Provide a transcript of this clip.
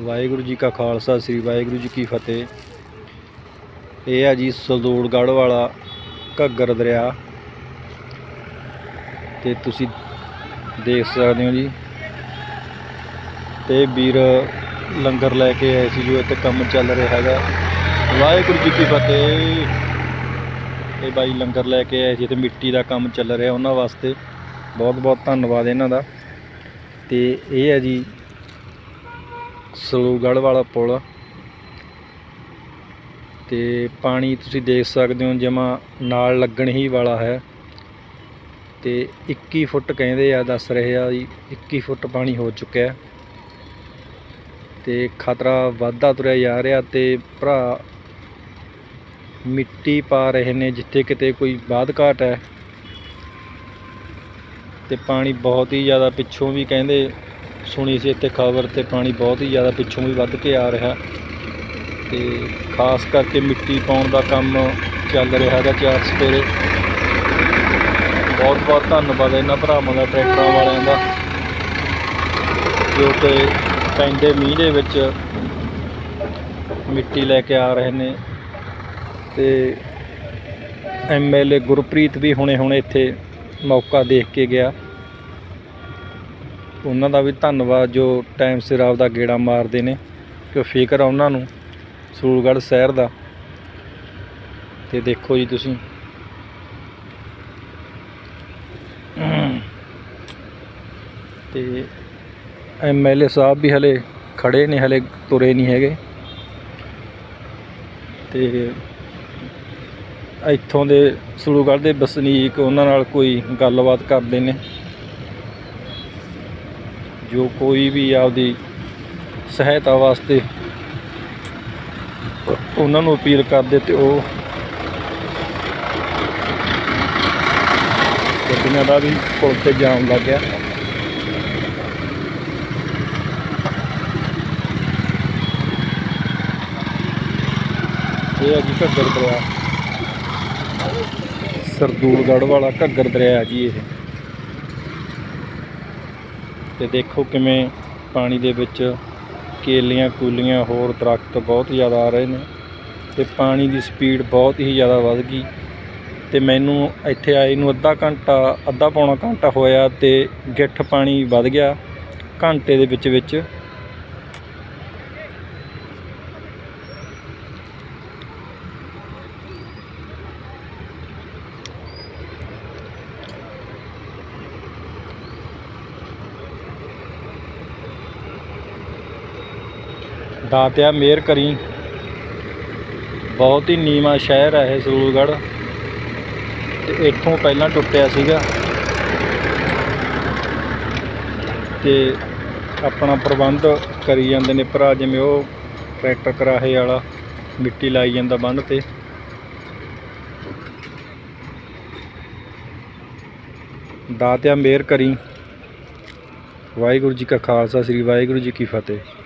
ਵਾਹਿਗੁਰੂ ਜੀ ਕਾ ਖਾਲਸਾ, ਸ੍ਰੀ ਵਾਹਿਗੁਰੂ ਜੀ ਕੀ ਫਤਿਹ। ਇਹ ਆ ਜੀ ਸਲੂੜਗੜ੍ਹ ਵਾਲਾ ਘੱਗਰ ਦਰਿਆ। ਤੇ ਤੁਸੀਂ ਦੇਖ ਸਕਦੇ ਹੋ ਜੀ। ਤੇ ਵੀਰ ਲੰਗਰ ਲੈ ਕੇ ਆਏ ਸੀ ਜੋ ਇੱਥੇ ਕੰਮ ਚੱਲ ਰਿਹਾ ਹੈਗਾ। ਵਾਹਿਗੁਰੂ ਜੀ ਕੀ ਫਤਿਹ। ਇਹ ਬਾਈ ਲੰਗਰ ਲੈ ਕੇ ਆਏ ਸੀ ਤੇ ਮਿੱਟੀ ਦਾ ਕੰਮ ਚੱਲ ਰਿਹਾ ਉਹਨਾਂ ਵਾਸਤੇ। ਬਹੁਤ ਬਹੁਤ ਧੰਨਵਾਦ ਇਹਨਾਂ ਦਾ। ਤੇ ਇਹ ਹੈ ਜੀ ਸਲੂਗੜ੍ਹ ਵਾਲਾ ਪੁਲ ਤੇ ਪਾਣੀ ਤੁਸੀਂ ਦੇਖ ਸਕਦੇ ਹੋ, ਜਮਾ ਨਾਲ ਲੱਗਣ ਹੀ ਵਾਲਾ ਹੈ। ਤੇ 21 ਫੁੱਟ ਕਹਿੰਦੇ ਆ, ਦੱਸ ਰਹੇ ਆ ਜੀ 21 ਫੁੱਟ ਪਾਣੀ ਹੋ ਚੁੱਕਿਆ ਹੈ। ਤੇ ਖਤਰਾ ਵਾਧਾ ਤੁਰਿਆ ਜਾ ਰਿਹਾ ਤੇ ਭਰਾ ਮਿੱਟੀ ਪਾ ਰਹੇ ਨੇ, ਜਿੱਥੇ ਕਿਤੇ ਕੋਈ ਬਾਦ ਘਾਟ ਹੈ। ਤੇ ਪਾਣੀ ਬਹੁਤ ਹੀ ਜ਼ਿਆਦਾ ਪਿੱਛੋਂ ਵੀ ਕਹਿੰਦੇ ਸੁਣੀ ਸੀ ਇੱਥੇ ਖਬਰ ਤੇ ਪਾਣੀ ਬਹੁਤ ਹੀ ਜ਼ਿਆਦਾ ਪਿੱਛੋਂ ਵੀ ਵੱਧ ਕੇ ਆ ਰਿਹਾ। ਤੇ ਖਾਸ ਕਰਕੇ ਮਿੱਟੀ ਪਾਉਣ ਦਾ ਕੰਮ ਚੱਲ ਰਿਹਾ ਹੈਗਾ ਚਾਰ ਸਪੇਰੇ। ਬਹੁਤ ਬਹੁਤ ਧੰਨਵਾਦ ਇਹਨਾਂ ਭਰਾਵਾਂ ਦਾ, ਟਰੈਕਟਰਾਂ ਵਾਲਿਆਂ ਦਾ, ਜੋ ਕਿ ਪੈਂਦੇ ਮੀਂਹ ਦੇ ਵਿੱਚ ਮਿੱਟੀ ਲੈ ਕੇ ਆ ਰਹੇ ਨੇ। ਤੇ ਐਮਐਲਏ ਗੁਰਪ੍ਰੀਤ ਵੀ ਹੁਣੇ ਹੁਣੇ ਇੱਥੇ ਮੌਕਾ ਦੇਖ ਕੇ ਗਿਆ। ਉਹਨਾਂ ਦਾ ਵੀ ਧੰਨਵਾਦ ਜੋ ਟਾਈਮ ਸਿਰ ਆਪਦਾ ਗੇੜਾ ਮਾਰਦੇ ਨੇ ਕਿ ਫਿਕਰ ਆ ਉਹਨਾਂ ਨੂੰ, ਸੂਲਗੜ੍ਹ ਸ਼ਹਿਰ ਦਾ। ਤੇ ਦੇਖੋ ਜੀ ਤੁਸੀਂ। ਤੇ ਐਮਐਲਏ ਸਾਹਿਬ ਵੀ ਹਲੇ ਖੜੇ ਨੇ, ਹਲੇ ਤੁਰੇ ਨਹੀਂ ਹੈਗੇ। ਤੇ ਇੱਥੋਂ ਦੇ ਸਲੂਗੜ੍ਹ ਦੇ ਵਸਨੀਕ ਉਹਨਾਂ ਨਾਲ ਕੋਈ ਗੱਲਬਾਤ ਕਰਦੇ ਨੇ। ਜੋ ਕੋਈ ਵੀ ਆਪਦੀ ਸਹਾਇਤਾ ਵਾਸਤੇ ਉਹਨਾਂ ਨੂੰ ਅਪੀਲ ਕਰਦੇ ਤੇ ਉਹ ਗੱਡੀਆਂ ਦਾ ਵੀ ਪੁਲ ਤੇ ਜਾਮ ਲੱਗ ਗਿਆ। ਇਹ ਹੈ ਜੀ ਘੱਗਰ ਦਰਿਆ। ਸਰਦੂਲਗੜ੍ਹ ਵਾਲਾ ਘੱਗਰ ਦਰਿਆ ਜੀ ਇਹ। ਤੇ ਦੇਖੋ ਕਿਵੇਂ ਪਾਣੀ ਦੇ ਵਿੱਚ ਕੇਲੀਆਂ, ਕੂਲੀਆਂ, ਹੋਰ ਦਰਖਤ ਬਹੁਤ ਜ਼ਿਆਦਾ ਆ ਰਹੇ ਨੇ ਤੇ ਪਾਣੀ ਦੀ ਸਪੀਡ ਬਹੁਤ ਹੀ ਜ਼ਿਆਦਾ ਵੱਧ ਗਈ ਤੇ ਮੈਨੂੰ ਇੱਥੇ ਆਏ ਨੂੰ ਅੱਧਾ ਘੰਟਾ, ਅੱਧਾ ਪੌਣਾ ਘੰਟਾ ਹੋਇਆ ਤੇ ਗਿੱਠ ਪਾਣੀ ਵੱਧ ਗਿਆ ਘੰਟੇ ਦੇ ਵਿੱਚ ਵਿੱਚ ਦਾਤਿਆ ਮੇਰ ਕਰੀ। ਬਹੁਤ ਹੀ ਨੀਵਾਂ ਸ਼ਹਿਰ ਹੈ ਇਹ ਸਰੂਲਗੜ੍ਹ ਤੇ ਇੱਥੋਂ ਪਹਿਲਾਂ ਟੁੱਟਿਆ ਸੀਗਾ। ਤੇ ਆਪਣਾ ਪ੍ਰਬੰਧ ਕਰੀ ਜਾਂਦੇ ਨੇ ਭਰਾ, ਜਿਵੇਂ ਉਹ ਟਰੈਕਟਰ ਕਰਾਹੇ ਵਾਲਾ, ਮਿੱਟੀ ਲਾਈ ਜਾਂਦਾ ਬੰਨ ਤੇ। ਦਾਤਿਆ ਮੇਰ ਕਰੀ। ਵਾਹਿਗੁਰੂ ਜੀ ਕਾ ਖਾਲਸਾ, ਸ੍ਰੀ ਵਾਹਿਗੁਰੂ ਜੀ ਕੀ ਫਤਿਹ।